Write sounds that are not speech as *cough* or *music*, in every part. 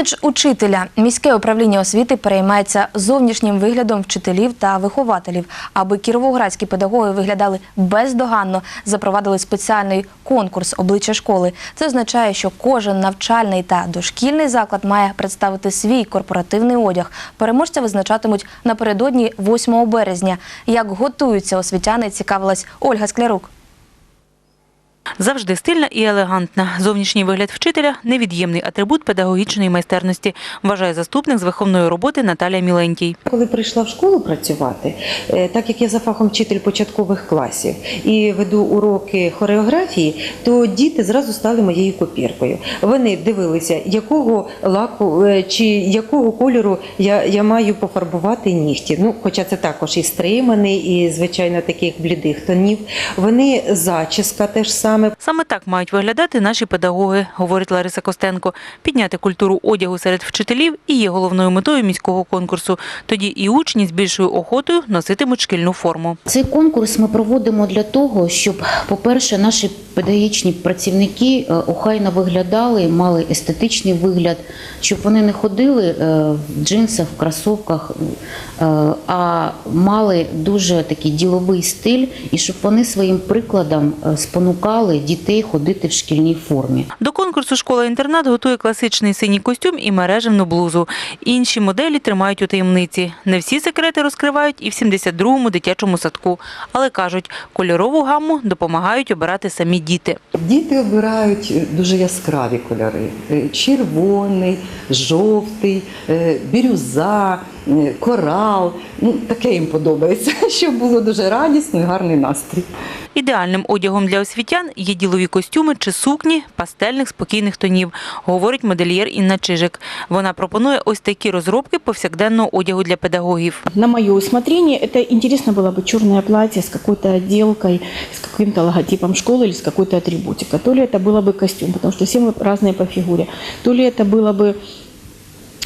Імідж учителя міське управління освіти переймається зовнішнім виглядом вчителів та вихователів. Аби кіровоградські педагоги виглядали бездоганно, запровадили спеціальний конкурс обличчя школи. Це означає, що кожен навчальний та дошкільний заклад має представити свій корпоративний одяг. Переможця визначатимуть напередодні 8 березня. Як готуються освітяни, цікавилась Ольга Склярук. Завжди стильна і елегантна. Зовнішній вигляд вчителя – невід'ємний атрибут педагогічної майстерності, вважає заступник з виховної роботи Наталія Мілентій. Коли прийшла в школу працювати, е, так як я за фахом вчитель початкових класів і веду уроки хореографії, то діти зразу стали моєю копіркою. Вони дивилися, якого лаку е, чи якого кольору я, я маю пофарбувати нігті. Ну, хоча це також і стриманий, і звичайно таких блідих тонів. Вони зачіска теж саме. Саме так мають виглядати наші педагоги, говорить Лариса Костенко. Підняти культуру одягу серед вчителів і є головною метою міського конкурсу. Тоді і учні з більшою охотою носитимуть шкільну форму. Цей конкурс ми проводимо для того, щоб, по-перше, наші педагогічні працівники е, охайно виглядали, мали естетичний вигляд, щоб вони не ходили е, в джинсах, в кросовках, е, а мали дуже такий діловий стиль, і щоб вони своїм прикладом е, спонукали дітей ходити в шкільній формі. До конкурсу школа-інтернат готує класичний синій костюм і мережевну блузу. Інші моделі тримають у таємниці. Не всі секрети розкривають і в 72-му дитячому садку. Але кажуть, кольорову гамму допомагають обирати самі діти. Діти обирають дуже яскраві кольори: Е, червоний, жовтий, е, бірюза, е, корал. Ну, таке їм подобається, *laughs* щоб було дуже радісно і гарний настрій. Ідеальним одягом для освітян є ділові костюми чи сукні пастельних спокійних тонів, говорить модельєр Інна Чижик. Вона пропонує ось такі розробки повсякденного одягу для педагогів. На мое усмотрение, это интересно было бы черное платье с какой-то отделкой, с каким-то логотипом школы или с какой-то атрибутикой. То ли это было бы костюм, потому что все мы разные по фигуре. То ли это было бы,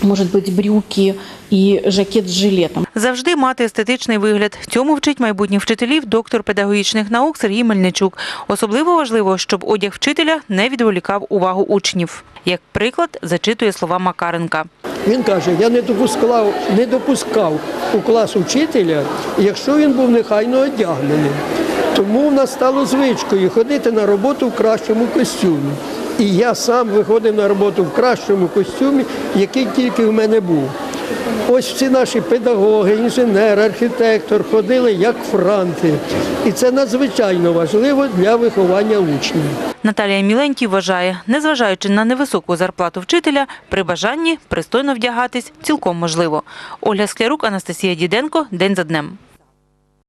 может быть, брюки и жакет с жилетом. Завжди мати естетичний вигляд. Цьому вчить майбутніх вчителів доктор педагогічних наук Сергій Мельничук. Особливо важливо, щоб одяг вчителя не відволікав увагу учнів. Як приклад, зачитує слова Макаренка. Він каже, я не допускав, не допускав у клас учителя, якщо він був нехайно одягнений. Тому в нас стало звичкою ходити на роботу в кращому костюмі. І я сам виходив на роботу в кращому костюмі, який тільки в мене був. Ось всі наші педагоги, інженер, архітектор ходили як франти. І це надзвичайно важливо для виховання учнів. Наталія Міленький вважає, незважаючи на невисоку зарплату вчителя, при бажанні пристойно вдягатись цілком можливо. Ольга Склярук, Анастасія Діденко. День за днем.